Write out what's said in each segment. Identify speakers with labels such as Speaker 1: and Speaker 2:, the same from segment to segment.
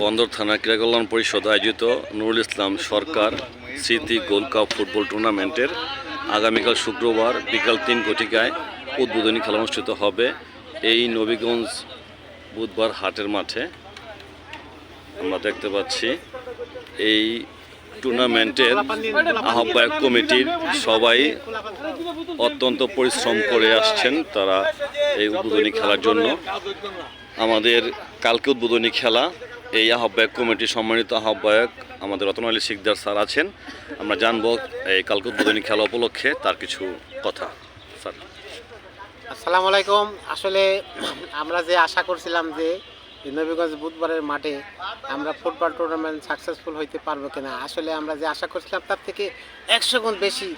Speaker 1: বন্দর থানা ক্রীড়া কল্যাণ পরিষদ আয়োজিত নুরুল ইসলাম সরকার স্মৃতি গোল্ড কাপ ফুটবল টুর্নামেন্টের আগামীকাল শুক্রবার বিকাল তিন ঘটিকায় উদ্বোধনী খেলা অনুষ্ঠিত হবে এই নবীগঞ্জ বুধবার হাটের মাঠে। আমরা দেখতে পাচ্ছি এই টুর্নামেন্টের আহ্বায়ক কমিটির সবাই অত্যন্ত পরিশ্রম করে আসছেন তারা এই উদ্বোধনী খেলার জন্য। আমাদের কালকে উদ্বোধনী খেলা। এই আহ্বায়ক কমিটির সম্মানিত আহ্বায়ক আমাদের রতন আলী শিকদার স্যার আছেন। আমরা জানব এই কালকে উদ্বোধনী খেলা উপলক্ষে তার কিছু কথা, স্যার।
Speaker 2: আসসালামু আলাইকুম। আসলে আমরা যে আশা করছিলাম যে নবীগঞ্জ বুধবারের মাঠে আমরা ফুটবল টুর্নামেন্ট সাকসেসফুল হইতে পারব কিনা, আসলে আমরা যে আশা করছিলাম তার থেকে একশো গুণ বেশি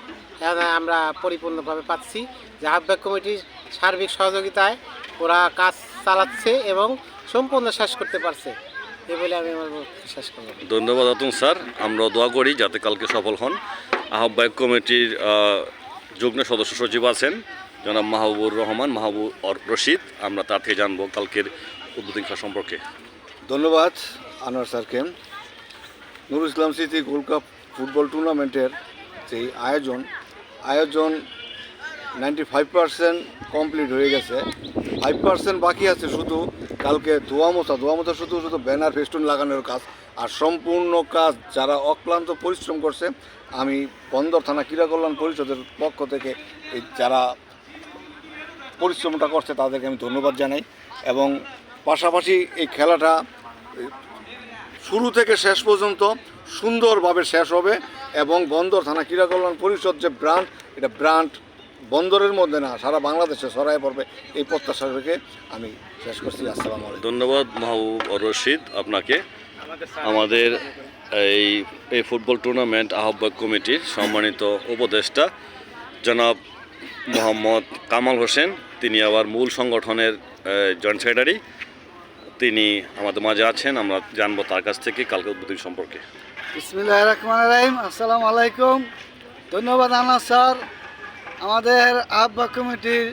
Speaker 2: আমরা পরিপূর্ণভাবে পাচ্ছি। যে আহ্বায়ক কমিটির সার্বিক সহযোগিতায় ওরা কাজ চালাচ্ছে এবং সম্পূর্ণ শেষ করতে পারছে। এ বলে আমি আমার শেষ করলাম।
Speaker 1: ধন্যবাদ রতন স্যার। আমরা দোয়া করি যাতে কালকে সফল হন। আহ্বায়ক কমিটির যুগ্ম সদস্য সচিব আছেন জনাব মাহবুবুর রহমান মাহবুব অর রশিদ। আমরা তার থেকে জানব কালকের উদ্বোধনী খেলা সম্পর্কে।
Speaker 3: ধন্যবাদ আনোয়ার স্যারকে। নুরুল ইসলাম স্মৃতি গোল্ড কাপ ফুটবল টুর্নামেন্টের যে আয়োজন আয়োজন নাইনটি ফাইভ পার্সেন্ট কমপ্লিট হয়ে গেছে। ফাইভ পার্সেন্ট বাকি আছে শুধু কালকে ধোয়া মোছা ধোয়া মোছা শুধু শুধু ব্যানার, ফেস্টুন লাগানোর কাজ। আর সম্পূর্ণ কাজ যারা অক্লান্ত পরিশ্রম করছে, আমি বন্দর থানা ক্রীড়া কল্যাণ পরিষদের পক্ষ থেকে এই যারা পরিশ্রমটা করছে, তাদেরকে আমি ধন্যবাদ জানাই। এবং পাশাপাশি এই খেলাটা শুরু থেকে শেষ পর্যন্ত সুন্দরভাবে শেষ হবে। এবং বন্দর থানা ক্রীড়া কল্যাণ পরিষদ যে ব্রান্ড, এটা ব্রান্ড বন্দরের মধ্যে না সারা বাংলাদেশে ছড়ায় পড়বে এই প্রত্যাশা রেখে আমি শেষ করছি। আসসালাম আলাইকুম।
Speaker 1: ধন্যবাদ মাহবুব রশিদ আপনাকে। আমাদের এই এই ফুটবল টুর্নামেন্ট আহ্বায়ক কমিটির সম্মানিত উপদেষ্টা জনাব মোহাম্মদ কামাল হোসেন তিনি আবার মূল সংগঠনের জয়েন্ট সেক্রেটারি তিনি আমাদের মাঝে আছেন আমরা জানব তার কাছ থেকে কালকে উদ্বোধনী সম্পর্কে।
Speaker 4: বিসমিল্লাহ রহমান রাহিম আসসালামু আলাইকুম। ধন্যবাদ আনা স্যার আমাদের আহ্বা কমিটির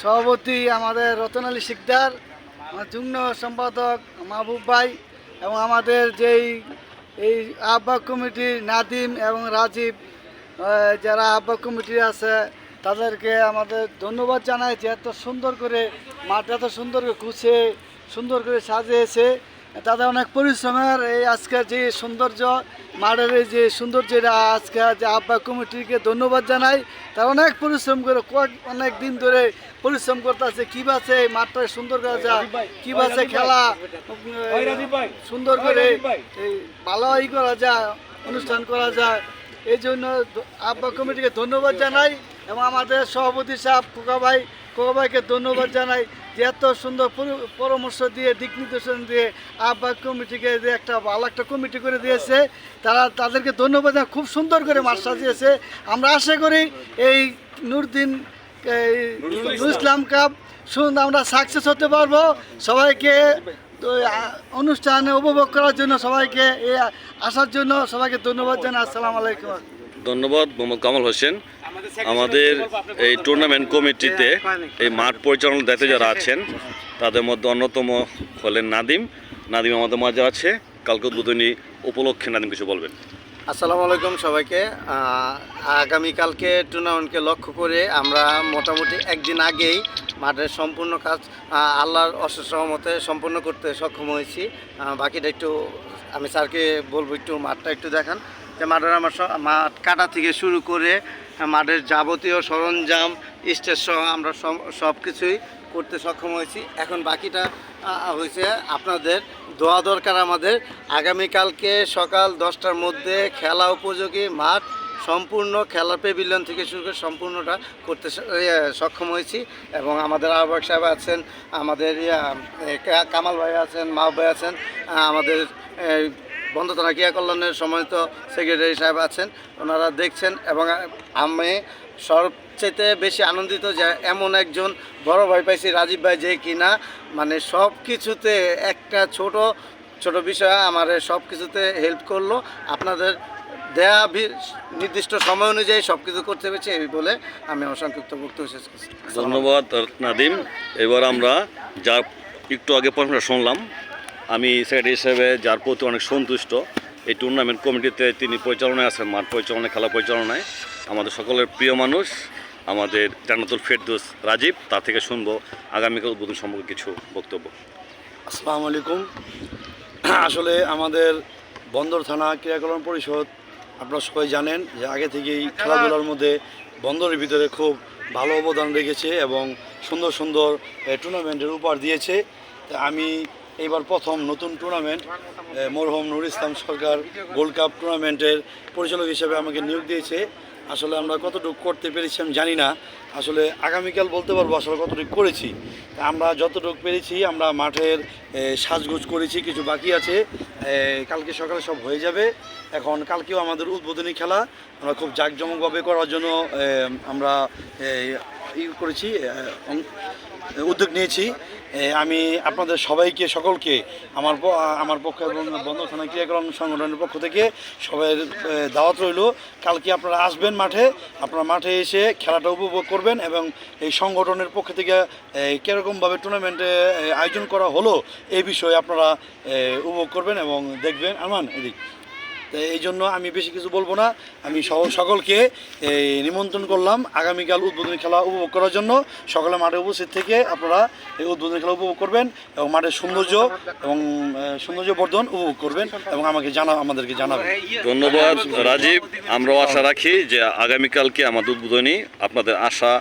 Speaker 4: সভাপতি আমাদের রতন আলী শিকদার, আমার যুগ্ম সম্পাদক মাহবুব ভাই এবং আমাদের যেই, এই আহ্বা কমিটির নাদিম এবং রাজীব যারা আহ্বা কমিটি আছে, তাদেরকে আমাদের ধন্যবাদ জানাই যে এত সুন্দর করে মাঠটা এত সুন্দর করে গুছিয়ে সুন্দর করে সাজিয়েছে। তাদের অনেক পরিশ্রমের এই আজকে যে সৌন্দর্য মাঠের এই যে সৌন্দর্যটা আজকে যে আব্বা কমিটিকে ধন্যবাদ জানাই। তারা অনেক পরিশ্রম করে কয়েক অনেক দিন ধরে পরিশ্রম করতেছে। কী বাসে এই মাঠটা সুন্দর করা যায় কী বাসে খেলা সুন্দর করে এই ভালো ই করা যায় অনুষ্ঠান করা যায় এই জন্য আব্বা কমিটিকে ধন্যবাদ জানাই এবং আমাদের সভাপতি সাহেব কোকা ভাই কোকা ভাইকে ধন্যবাদ জানাই। যে এত সুন্দর পরামর্শ দিয়ে, দিক নির্দেশন দিয়ে আব্বা কমিটিকে যে একটা ভালো একটা কমিটি করে দিয়েছে। তারা তাদেরকে ধন্যবাদ। খুব সুন্দর করে মাঠ সাজিয়েছে। আমরা আশা করি এই নুরদিন ইসলাম কাপ সুন্দর আমরা সাকসেস হতে পারব। সবাইকে অনুষ্ঠানে উপভোগ করার জন্য সবাইকে আসার জন্য সবাইকে ধন্যবাদ জানাই। আসসালামু আলাইকুম।
Speaker 1: ধন্যবাদ, মোহাম্মদ কামাল হোসেন। আমাদের এই টুর্নামেন্ট কমিটিতে এই মাঠ পরিচালনার দায়িত্বে যারা আছেন তাদের মধ্যে অন্যতম হলেন নাদিম। নাদিম আমাদের মাঝে আছে। কালকে উদ্বোধনী উপলক্ষে নাদিম কিছু বলবেন।
Speaker 5: আসসালামু আলাইকুম সবাইকে। আগামীকালকে টুর্নামেন্টকে লক্ষ্য করে আমরা মোটামুটি একদিন আগেই মাঠের সম্পূর্ণ কাজ আল্লাহর অশেষ রহমতে সম্পূর্ণ করতে সক্ষম হয়েছি। বাকিটা একটু আমি স্যারকে বলব একটু মাঠটা একটু দেখান। যে মাঠের আমার মাঠ কাটা থেকে শুরু করে মাঠের যাবতীয় সরঞ্জাম, স্টেজ সহ আমরা সব কিছুই করতে সক্ষম হয়েছি। এখন বাকিটা হয়েছে আপনাদের দোয়া দরকার আমাদের। আগামীকালকে সকাল দশটার মধ্যে খেলা উপযোগী মাঠ, সম্পূর্ণ খেলার পেভিলিয়ন থেকে শুরু করে সম্পূর্ণটা করতে সক্ষম হয়েছি। এবং আমাদের আহ্বায়ক সাহেব আছেন, আমাদের কামাল ভাই আছেন মা ভাই আছেন আমাদের এই, বন্ধ থানা ক্রিয়া কল্যাণের সম্মানিত সেক্রেটারি সাহেব আছেন। ওনারা দেখছেন এবং আমি সবচেয়ে বেশি আনন্দিত যে এমন একজন বড় ভাই পাইছি রাজীব ভাই যে কিনা মানে সব কিছুতে একটা ছোট ছোট বিষয় আমার সব কিছুতে হেল্প করল। আপনাদের দেয়া নির্দিষ্ট সময় অনুযায়ী সব কিছু করতে পেরেছি এই বলে আমি আমার সংক্ষিপ্ত বক্তব্য শেষ করছি।
Speaker 1: ধন্যবাদ নাদিম। এবার আমরা যার একটু আগে পরামর্শ শুনলাম আমি সেক্রেটারি হিসেবে যার প্রতি অনেক সন্তুষ্ট। এই টুর্নামেন্ট কমিটিতে তিনি পরিচালনায় আছেন, মাঠ পরিচালনায়, খেলা পরিচালনায়। আমাদের সকলের প্রিয় মানুষ, আমাদের জান্নাতুল ফেরদোস রাজীব তার থেকে শুনব আগামীকাল উদ্বোধন সম্পর্কে কিছু বক্তব্য।
Speaker 6: আসসালামু আলাইকুম। আসলে আমাদের বন্দর থানা ক্রিয়াকরণ পরিষদ, আপনারা সবাই জানেন যে আগে থেকেই খেলাধুলার মধ্যে বন্দরের ভিতরে খুব ভালো অবদান রেখেছে এবং সুন্দর সুন্দর টুর্নামেন্টের উপহার দিয়েছে। আমি এইবার প্রথম নতুন টুর্নামেন্ট মরহুম নুর ইসলাম সরকার গোল্ড কাপ টুর্নামেন্টের পরিচালক হিসেবে আমাকে নিয়োগ দিয়েছে। আসলে আমরা কতটুকু করতে পেরেছি আমি জানি না। আসলে আগামীকাল বলতে পারব আসলে কতটুকু করেছি। আমরা যতটুকু পেরেছি, আমরা মাঠের সাজগোজ করেছি, কিছু বাকি আছে। কালকে সকালে সব হয়ে যাবে। এখন কালকেও আমাদের উদ্বোধনী খেলা। আমরা খুব জাঁকজমকভাবে করার জন্য আমরা ই করেছি উদ্যোগ নিয়েছি। আমি আপনাদের সবাইকে, সকলকে আমার আমার পক্ষ এবং বন্ধ থানা ক্রিয়াকরণ সংগঠনের পক্ষ থেকে সবাই দাওয়াত রইল। কালকে আপনারা আসবেন মাঠে, আপনারা মাঠে এসে খেলাটা উপভোগ করবেন এবং এই সংগঠনের পক্ষ থেকে কীরকমভাবে টুর্নামেন্টে আয়োজন করা হলো এই বিষয়ে আপনারা উপভোগ করবেন এবং দেখবেন। আমান এদিক। এই জন্য আমি বেশি কিছু বলব না। আমি সকলকে এই, নিমন্ত্রণ করলাম আগামীকাল উদ্বোধনী খেলা উপভোগ করার জন্য। সকালে মাঠে উপস্থিত থেকে আপনারা এই উদ্বোধনী খেলা উপভোগ করবেন এবং মাঠের সৌন্দর্য এবং সৌন্দর্য বর্ধন উপভোগ করবেন এবং আমাকে জানা আমাদেরকে জানাবেন।
Speaker 1: ধন্যবাদ রাজীব। আমরাও আশা রাখি যে আগামীকালকে আমাদের উদ্বোধনী আপনাদের আশা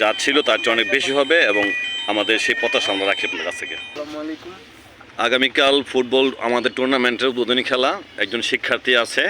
Speaker 1: যা ছিল তার চেয়ে অনেক বেশি হবে এবং আমাদের সেই প্রত্যাশা আমরা রাখি আপনার কাছ থেকে। আগামীকাল ফুটবল আমাদের টুর্নামেন্টের উদ্বোধনী খেলা একজন শিক্ষার্থী আছে।